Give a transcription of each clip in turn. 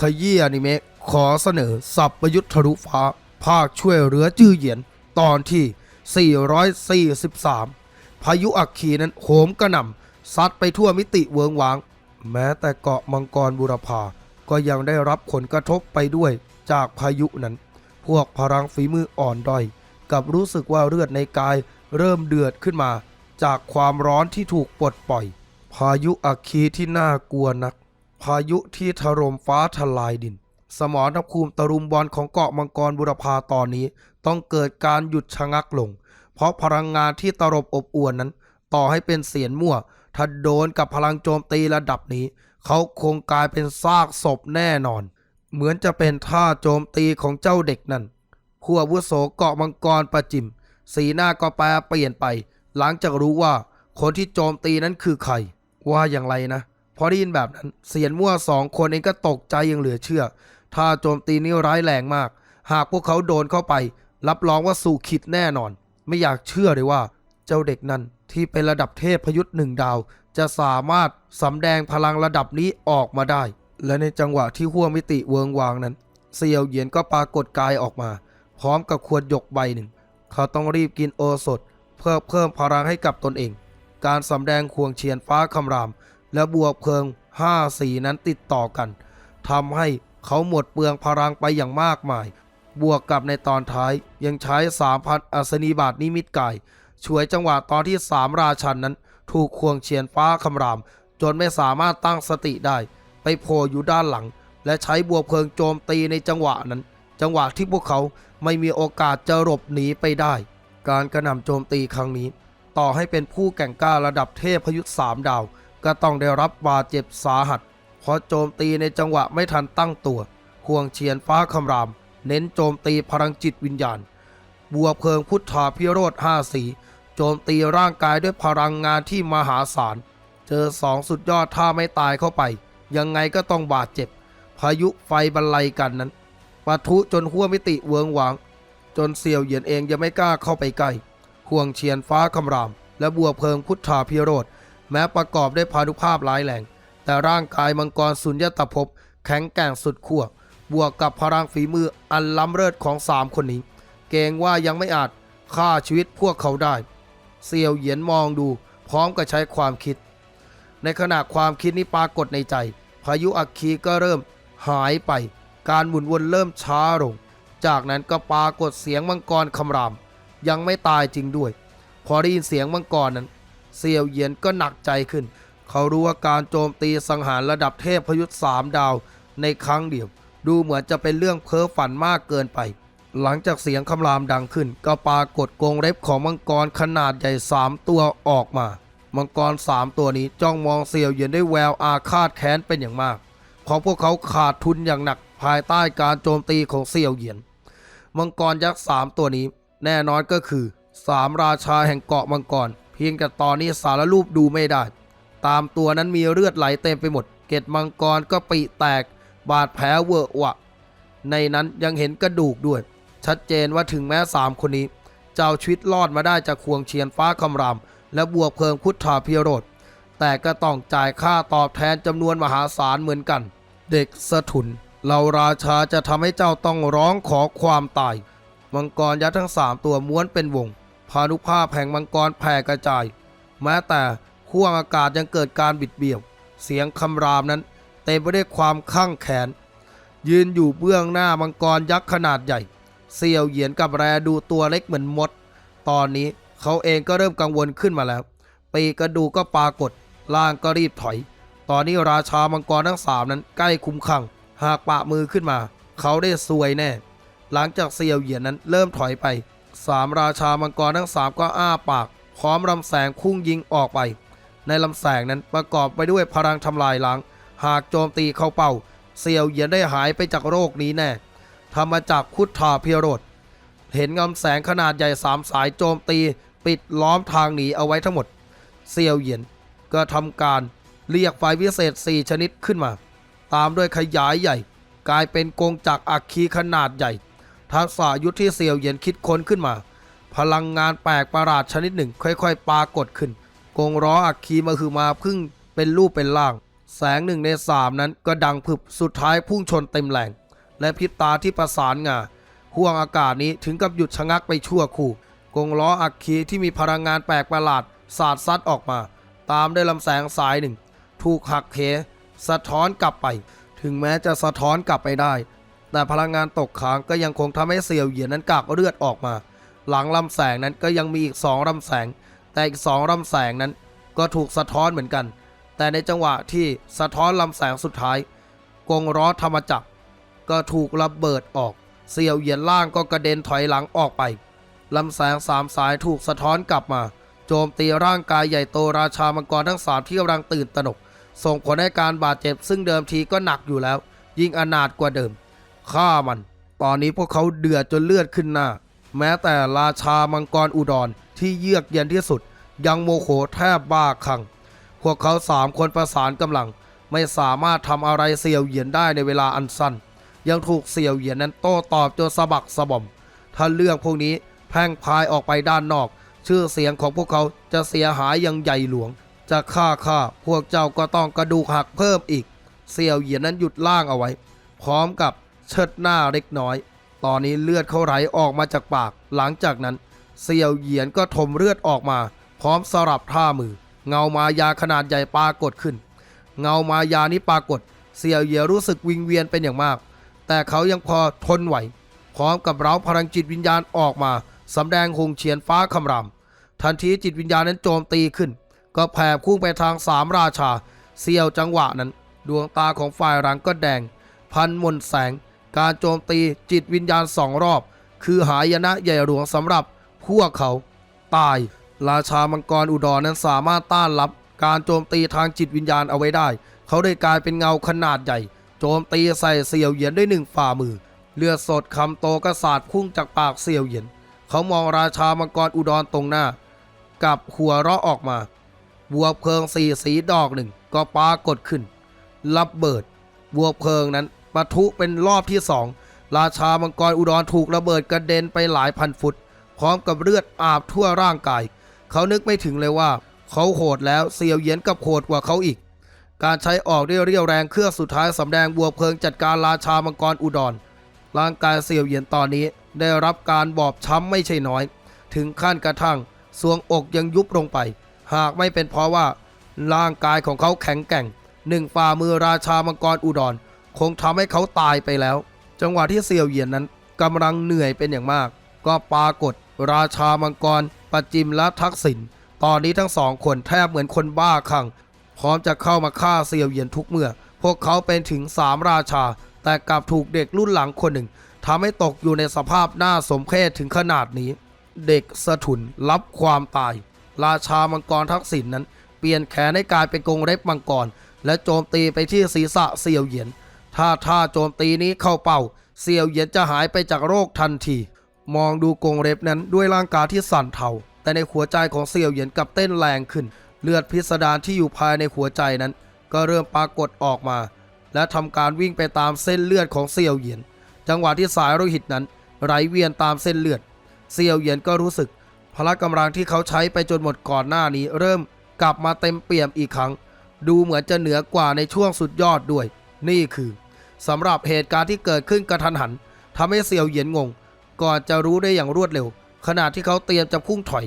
ขยี้อนิเมะขอเสนอสับประยุทธ์ทะลุฟ้า ภาคช่วยเหลือจื้อเหยียน ตอนที่ 443 พายุอัคคีนั้นโหมกระหน่ำซัดไปทั่วมิติเวิงวาง แม้แต่เกาะมังกรบุรพาก็ยังได้รับผลกระทบไปด้วยจากพายุนั้น พวกพลังฝีมืออ่อนด้อยกับรู้สึกว่าเลือดในกายเริ่มเดือดขึ้นมา จากความร้อนที่ถูกปลดปล่อย พายุอัคคีที่น่ากลัวนัก พายุที่ถล่มฟ้าทลายดิน สมรภูมิตรุมบอลของเกาะมังกรบุรพาตอนนี้ ต้องเกิดการหยุดชะงักลง เพราะพลังงานที่ตรบอบอวนนั้น ต่อให้เป็นเสียนมั่ว ถ้าโดนกับพลังโจมตีระดับนี้ เขาคงกลายเป็นซากศพแน่นอน เหมือนจะเป็นท่าโจมตีของเจ้าเด็กนั่นผู้อาวุโสเกาะมังกรประจิม สีหน้าก็แปรเปลี่ยนไป หลังจากรู้ว่าคนที่โจมตีนั้นคือใคร ว่าอย่างไรนะ พอได้ยินแบบนั้นเสียนมั่วสองคนเองก็ตกใจยังเหลือเชื่อ ถ้าโจมตีนี้ร้ายแรงมาก หากพวกเขาโดนเข้าไป รับรองว่าสู่ขิดแน่นอน ไม่อยากเชื่อเลยว่า เจ้าเด็กนั้นที่เป็นระดับเทพพยุทธ์หนึ่งดาว จะสามารถสำแดงพลังระดับนี้ออกมาได้ และในจังหวะที่ห้วงมิติเวิงวางนั้นเซียวเหยียนก็ปรากฏกายออกมา พร้อมกับขวดหยกใบหนึ่ง เขาต้องรีบกินโอสถ เพื่อเพิ่มพลังให้กับตนเอง การสำแดงควงเชียนฟ้าคำราม และบวกเพลิงห้าสีนั้นติดต่อกันทำให้เขาหมดเปลืองพลังไปอย่างมากมาย บวกกับในตอนท้ายยังใช้สามพันอัศนีบาทนิมิตกายช่วยจังหวะตอนที่สามราชันนั้น ถูกควงเชียนฟ้าคำราม จนไม่สามารถตั้งสติได้ ไปโผล่อยู่ด้านหลัง และใช้บวกเพลิงโจมตีในจังหวะนั้น จังหวะที่พวกเขาไม่มีโอกาสจะหลบหนีไปได้ การกระหน่ำโจมตีครั้งนี้ ต่อให้เป็นผู้แก่งกล้าระดับเทพพยุทธ์สามดาว ก็ต้องได้รับบาดเจ็บสาหัสเพราะโจมตีในจังหวะไม่ทันตั้งตัวห่วงเชียนฟ้าคำราม เน้นโจมตีพลังจิตวิญญาณ บัวเพลิงพุทธาพิโรธห้าสี โจมตีร่างกายด้วยพลังงานที่มหาศาล เจอสองสุดยอดถ้าไม่ตายเข้าไป ยังไงก็ต้องบาดเจ็บ พายุไฟบรรลัยกันนั้นปะทุจนหัวมิติเวงหวาง จนเสี่ยวเหยียนเองยังไม่กล้าเข้าไปใกล้ห่วงเชียนฟ้าคำราม และบัวเพลิงพุทธาพิโรธ แม้ประกอบด้วยพานุภาพร้ายแรง แต่ร่างกายมังกรสุญญตภพแข็งแกร่งสุดขั้วบวกกับพลังฝีมืออันล้ำเลิศของสามคนนี้ เกรงว่ายังไม่อาจฆ่าชีวิตพวกเขาได้ เซียวเหยียนมองดูพร้อมกับใช้ความคิด ในขณะความคิดนี้ปรากฏในใจ พายุอัคคีก็เริ่มหายไป การหมุนวนเริ่มช้าลง จากนั้นก็ปรากฏเสียงมังกรคำราม ยังไม่ตายจริงด้วย พอได้ยินเสียงมังกรนั้น เซียวเยียนก็หนักใจขึ้น เขารู้ว่าการโจมตีสังหารระดับเทพพยุทธ์สามดาวในครั้งเดียว ดูเหมือนจะเป็นเรื่องเพ้อฝันมากเกินไป หลังจากเสียงคำรามดังขึ้น ก็ปรากฏกรงเล็บของมังกรขนาดใหญ่สามตัวออกมา มังกรสามตัวนี้จ้องมองเซียวเยียนด้วยแววอาฆาตแค้นเป็นอย่างมากเพราะพวกเขาขาดทุนอย่างหนักภายใต้การโจมตีของเซียวเยียน มังกรยักษ์สามตัวนี้ แน่นอนก็คือสามราชาแห่งเกาะมังกร พียงแต่ตอนนี้สารรูปดูไม่ได้ ตามตัวนั้นมีเลือดไหลเต็มไปหมด เกล็ดมังกรก็ปีแตก บาดแผลเวอะวะ ในนั้นยังเห็นกระดูกด้วย ชัดเจนว่าถึงแม้สามคนนี้จะเอาชีวิตรอดมาได้จากควงเชียนฟ้าคำราม และบวกเพลิงพุทธาพิโรธแต่ก็ต้องจ่ายค่าตอบแทนจำนวนมหาศาลเหมือนกัน เด็กสะทุนเราราชาจะทำให้เจ้าต้องร้องขอความตาย มังกรยักษ์ทั้งสามตัวม้วนเป็นวง พานุภาพแห่งมังกรแผ่กระจาย แม้แต่ขั้วอากาศยังเกิดการบิดเบี้ยว เสียงคำรามนั้น เต็มไปด้วยความข้างแขน ยืนอยู่เบื้องหน้ามังกรยักษ์ขนาดใหญ่เซียวเหยียนกับแรดูตัวเล็กเหมือนมด ตอนนี้เขาเองก็เริ่มกังวลขึ้นมาแล้ว ปีกระดูก็ปรากฏล่างก็รีบถอย ตอนนี้ราชามังกรทั้งสามนั้นใกล้คุ้มขัง หากปะมือขึ้นมา เขาได้ซวยแน่ หลังจากเซียวเหยียนนั้นเริ่มถอยไป สามราชามังกรทั้งสามก็อ้าปากพร้อมลำแสงพุ่งยิงออกไป ในลำแสงนั้นประกอบไปด้วยพลังทำลายล้าง หากโจมตีเข้าเป้า เซียวเหยียนได้หายไปจากโรคนี้แน่ทำมาจากพุทธาพิโรธเห็นงำแสงขนาดใหญ่สามสายโจมตี ปิดล้อมทางหนีเอาไว้ทั้งหมด เซียวเหยียนก็ทำการเรียกไฟพิเศษ 4 ชนิดขึ้นมา ตามด้วยขยายใหญ่ กลายเป็นกงจักอัคคีขนาดใหญ่ ทักษะยุทธที่เซียวเหยียนคิดค้นขึ้นมา พลังงานแปลกประหลาดชนิดหนึ่ง ค่อยๆ ปรากฏขึ้น กงล้ออัคคีมาคือมาพึ่งเป็นรูปเป็นร่าง แสงหนึ่งในสามนั้นก็ดังผึบสุดท้ายพุ่งชนเต็มแรงและพิบตาที่ประสานงาห่วงอากาศนี้ถึงกับหยุดชะงักไปชั่วคู่กงล้ออัคคีที่มีพลังงานแปลกประหลาดสาดซัดออกมา ตามด้วยลำแสงสายหนึ่ง ถูกหักเหสะท้อนกลับไป ถึงแม้จะสะท้อนกลับไปได้ แต่พลังงานตกค้างก็ยังคงทำให้เซียวเหยียนนั้นกากเลือดออกมา หลังลำแสงนั้นก็ยังมีอีกสองลำแสง แต่อีกสองลำแสงนั้นก็ถูกสะท้อนเหมือนกัน แต่ในจังหวะที่สะท้อนลำแสงสุดท้าย กงล้อธรรมจักร ก็ถูกระเบิดออก เสี่ยวเหยียนล่างก็กระเด็นถอยหลังออกไปลำแสงสามสายถูกสะท้อนกลับมา โจมตีร่างกายใหญ่โตราชามังกรทั้งสามที่กำลังตื่นตระหนก ส่งผลให้การบาดเจ็บซึ่งเดิมทีก็หนักอยู่แล้ว ยิ่งอนาถกว่าเดิม ฆ่ามัน ตอนนี้พวกเขาเดือดจนเลือดขึ้นหน้า แม้แต่ราชามังกรอุดรที่เยือกเย็นที่สุด ยังโมโหแทบบ้าคลั่งพวกเขาสามคนประสานกำลัง ไม่สามารถทำอะไรเสี่ยวเหยียนได้ในเวลาอันสั้น ยังถูกเสี่ยวเหยียนนั้นโต้ตอบจนสะบักสะบอม ถ้าเรื่องพวกนี้แพร่งพายออกไปด้านนอก ชื่อเสียงของพวกเขาจะเสียหายอย่างใหญ่หลวง จะฆ่าข้าพวกเจ้าก็ต้องกระดูกหักเพิ่มอีก เสี่ยวเหยียนนั้นหยุดล่างเอาไว้ พร้อมกับ เชิดหน้าเล็กน้อย ตอนนี้เลือดเขาไหลออกมาจากปาก หลังจากนั้นเสี่ยวเหยียนก็ถมเลือดออกมา พร้อมสลับท่ามือ เงามายาขนาดใหญ่ปรากฏขึ้น เงามายานี้ปรากฏเสี่ยวเหยียรู้สึกวิงเวียนเป็นอย่างมาก แต่เขายังพอทนไหว พร้อมกับเร้าพลังจิตวิญญาณออกมาสำแดงหงเฉียนฟ้าคำรามทันทีจิตวิญญาณนั้นโจมตีขึ้น ก็แผ่พุ่งไปทางสามราชาเสี้ยวจังหวะนั้น ดวงตาของฝ่ายรังก็แดง พันมนแสง การโจมตีจิตวิญญาณสองรอบ คือหายนะใหญ่หลวงสำหรับพวกเขา ตาย ราชามังกรอุดรนั้นสามารถต้านรับ การโจมตีทางจิตวิญญาณเอาไว้ได้ เขาได้กลายเป็นเงาขนาดใหญ่ โจมตีใส่เสี่ยวเหยียนด้วยหนึ่งฝ่ามือ เลือดสดคำโตกระสาดพุ่งจากปากเสี่ยวเหยียน เขามองราชามังกรอุดรตรงหน้า กับหัวเราะออกมาบัวเพลิงสี่สีดอกหนึ่งก็ปรากฏขึ้นรับเบิดบัวเพลิงนั้น ปะทุเป็นรอบที่สองราชามังกรอุดรถูกระเบิดกระเด็นไปหลายพันฟุต พร้อมกับเลือดอาบทั่วร่างกาย เขานึกไม่ถึงเลยว่า เขาโหดแล้วเสียวเหยียนกับโหดกว่าเขาอีก การใช้ออกเรียวแรงเครื่องสุดท้ายสำแดงบัวเพลิงจัดการราชามังกรอุดร ร่างกายเสียวเหยียนตอนนี้ได้รับการบอบช้ำไม่ใช่น้อย ถึงขั้นกระทั่งสวงอกยังยุบลงไป หากไม่เป็นเพราะว่า ร่างกายของเขาแข็งแกร่งหนึ่งฝ่ามือราชามังกรอุดร คงทำให้เขาตายไปแล้ว จังหวะที่เสี่ยวเหยียนนั้นกำลังเหนื่อยเป็นอย่างมาก ก็ปรากฏ ราชามังกรปัจจิมและทักษิณตอนนี้ทั้งสองคนแทบเหมือนคนบ้าคลั่งพร้อมจะเข้ามาฆ่าเสี่ยวเหยียนทุกเมื่อ พวกเขาเป็นถึงสามราชา แต่กลับถูกเด็กรุ่นหลังคนหนึ่งทำให้ตกอยู่ในสภาพหน่าสมเพชถึงขนาดนี้ เด็กสะถุนรับความตาย ราชามังกรทักษิณนนั้น เปลี่ยนแขนให้กลายเป็นกรงเล็บมังกร และโจมตีไปที่ศีรษะเสี่ยวเหยียน ถ้าท่าโจมตีนี้เข้าเป้าเสี่ยวเหยียนจะหายไปจากโรคทันที มองดูกงเล็บนั้นด้วยร่างกายที่สั่นเทาแต่ในหัวใจของเสี่ยวเหยียนกลับเต้นแรงขึ้น เลือดพิสดารที่อยู่ภายในหัวใจนั้น ก็เริ่มปรากฏออกมา และทำการวิ่งไปตามเส้นเลือดของเสี่ยวเหยียน จังหวะที่สายโลหิตนั้น ไหลเวียนตามเส้นเลือดเสี่ยวเหยียนก็รู้สึก พละกำลังที่เขาใช้ไปจนหมดก่อนหน้านี้ เริ่มกลับมาเต็มเปี่ยมอีกครั้ง ดูเหมือนจะเหนือกว่าในช่วงสุดยอดด้วย นี่คือ สำหรับเหตุการณ์ที่เกิดขึ้นกระทันหันทำให้เสี่ยวเหยียนงง ก่อนจะรู้ได้อย่างรวดเร็ว ขณะที่เขาเตรียมจะพุ่งถอย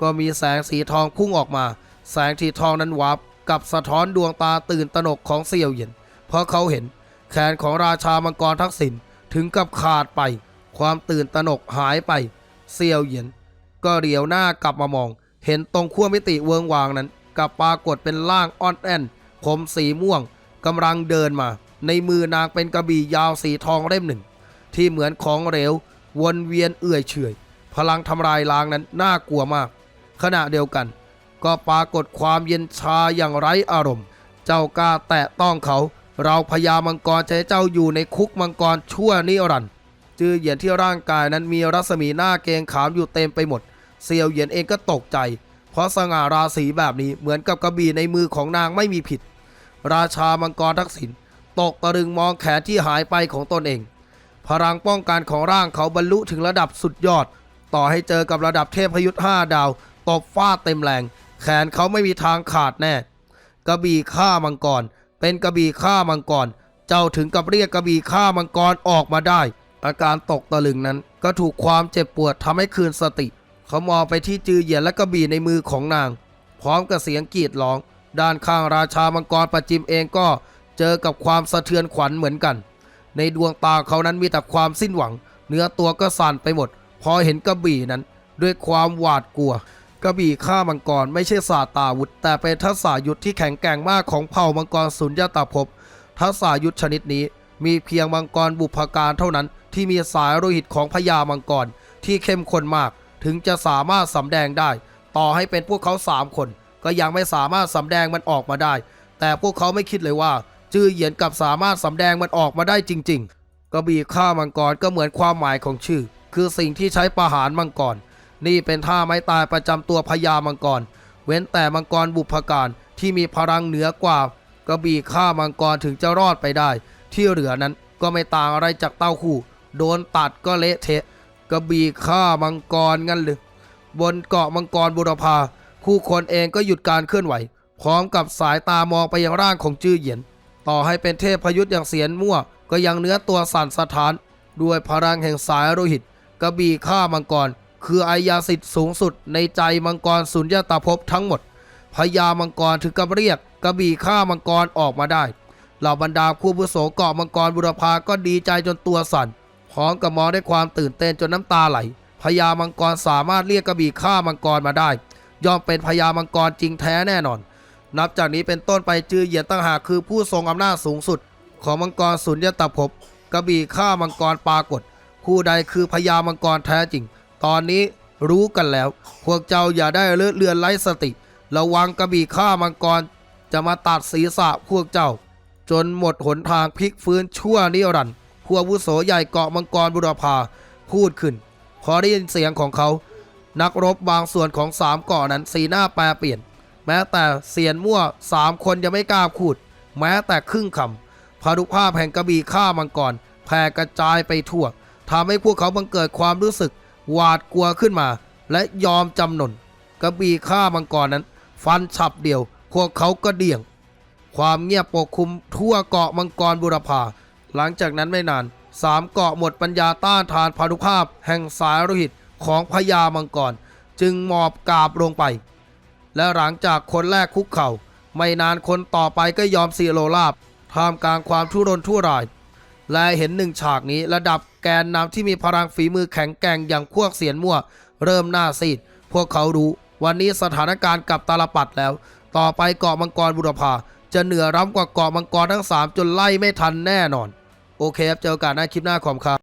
ก็มีแสงสีทองพุ่งออกมา แสงสีทองนั้นวับกับสะท้อนดวงตาตื่นตระหนกของเสี่ยวเหยียนเพราะเขาเห็นแขนของราชามังกรทักษิณถึงกับขาดไป ความตื่นตระหนกหายไป เสี่ยวเหยียน ก็เหลียวหน้ากลับมามอง เห็นตรงขั้วมิติเวิงวางนั้นกับปรากฏเป็นร่างอ่อนแอนผมสีม่วงกำลังเดินมา ในมือนางเป็นกระบี่ยาวสีทองเล่มหนึ่ง ที่เหมือนของเหลววนเวียนเอื่อยเฉยพลังทำลายล้างนั้นน่ากลัวมาก ขณะเดียวกัน ก็ปรากฏความเย็นชาอย่างไร้อารมณ์ เจ้ากล้าแตะต้องเขา เราพญามังกรจะให้เจ้าอยู่ในคุกมังกรชั่วนิรันดร์จือเหยียนที่ร่างกายนั้นมีรัศมีหน้าเกงขามอยู่เต็มไปหมด เซียวเหยียนเองก็ตกใจ เพราะสง่าราศีแบบนี้เหมือนกับกระบี่ในมือของนางไม่มีผิด ราชามังกรทักษิณ ตกตะลึงมองแขนที่หายไปของตนเอง พลังป้องกันของร่างเขาบรรลุถึงระดับสุดยอด ต่อให้เจอกับระดับเทพยุทธ์ห้าดาว ตบฟาดเต็มแรง แขนเขาไม่มีทางขาดแน่ กระบี่ฆ่ามังกร เป็นกระบี่ฆ่ามังกร เจ้าถึงกับเรียกกระบี่ฆ่ามังกรออกมาได้ อาการตกตะลึงนั้น ก็ถูกความเจ็บปวดทำให้คืนสติ เขามองไปที่จือเหยียนและกระบี่ในมือของนาง พร้อมกับเสียงกรีดร้อง ด้านข้างราชามังกรประจิมเองก็ เจอกับความสะเทือนขวัญเหมือนกัน ในดวงตาเขานั้นมีแต่ความสิ้นหวัง เนื้อตัวก็สั่นไปหมด พอเห็นกระบี่นั้น ด้วยความหวาดกลัว กระบี่ฆ่ามังกรไม่ใช่ศาสตาวุธ แต่เป็นทักษะยุทธที่แข็งแกร่งมากของเผ่ามังกรสุญญตาภพทักษะยุทธชนิดนี้ มีเพียงมังกรบุพการเท่านั้น ที่มีสายโลหิตของพญามังกรที่เข้มข้นมาก ถึงจะสามารถสำแดงได้ ต่อให้เป็นพวกเขาสามคน ก็ยังไม่สามารถสำแดงมันออกมาได้ แต่พวกเขาไม่คิดเลยว่า จื้อเหยียนกับสามารถสำแดงมันออกมาได้จริง ๆ กระบี่ฆ่ามังกรก็เหมือนความหมายของชื่อ คือสิ่งที่ใช้ประหารมังกร นี่เป็นท่าไม้ตายประจำตัวพญามังกร เว้นแต่มังกรบุพการที่มีพลังเหนือกว่ากระบี่ฆ่ามังกรถึงจะรอดไปได้ ที่เหลือนั้นก็ไม่ต่างอะไรจากเต้าคู่ โดนตัดก็เละเทะกระบี่ฆ่ามังกรงั้นหรือบนเกาะมังกรบุรพาผู้คนเองก็หยุดการเคลื่อนไหว พร้อมกับสายตามองไปยังร่างของจื้อเหยียน ต่อให้เป็นเทพพยุทธ์อย่างเสียนมั่ว ก็ยังเนื้อตัวสั่นสะท้าน ด้วยพลังแห่งสายโลหิตกระบี่ฆ่ามังกร คืออายาสิทธิ์สูงสุดในใจมังกรสุญญตาภพทั้งหมดพญามังกรถึงกับเรียกกระบี่ฆ่ามังกรออกมาได้เหล่าบรรดาผู้บุโสเกาะมังกรบุรพาก็ดีใจจนตัวสั่นพร้อมกับมองด้วยความตื่นเต้นจนน้ำตาไหลพญามังกรสามารถเรียกกระบี่ฆ่ามังกรมาได้ ย่อมเป็นพญามังกรจริงแท้แน่นอน นับจากนี้เป็นต้นไปจือเหยียนตั้งหากคือผู้ทรงอำนาจสูงสุด ของมังกรสุญญตภพกระบี่ฆ่ามังกรปรากฏ ผู้ใดคือพญามังกรแท้จริง ตอนนี้รู้กันแล้ว พวกเจ้าอย่าได้เลือดเลือนไร้สติ ระวังกระบี่ฆ่ามังกรจะมาตัดศีรษะพวกเจ้า จนหมดหนทางพลิกฟื้นชั่วนิรันดร์ผู้อาวุโสใหญ่เกาะมังกรบุรพาพูดขึ้น พอได้ยินเสียงของเขา นักรบบางส่วนของสามเกาะนั้นสีหน้าแปรเปลี่ยน แม้แต่เสียนมั่วสามคนยังไม่กล้าพูด แม้แต่ครึ่งคำพารุภาพแห่งกระบี่ฆ่ามังกรแผ่กระจายไปทั่วทำให้พวกเขาบังเกิดความรู้สึก หวาดกลัวขึ้นมา และยอมจำนนกระบี่ฆ่ามังกรนั้น ฟันฉับเดียว พวกเขาก็เดี่ยง ความเงียบปกคลุมทั่วเกาะมังกรบุรพาหลังจากนั้นไม่นานสามเกาะหมดปัญญาต้านทานพานุภาพ แห่งสายโลหิตของพญามังกร จึงหมอบกราบลงไป และหลังจากคนแรกคุกเข่า ไม่นานคนต่อไปก็ยอมเสียโลราบท่ามกลางความทุรนทุราย และเห็นหนึ่งฉากนี้ระดับแกนนำที่มีพลังฝีมือแข็งแกร่งอย่างพวกเสียนมั่ว เริ่มหน้าซีด พวกเขารู้ วันนี้สถานการณ์กลับตาลปัดแล้ว ต่อไปเกาะมังกรบุรพาจะเหนือร้ำกว่าเกาะมังกรทั้ง 3 จนไล่ไม่ทันแน่นอน โอเคครับเจอกันในคลิปหน้าขอบคุณครับ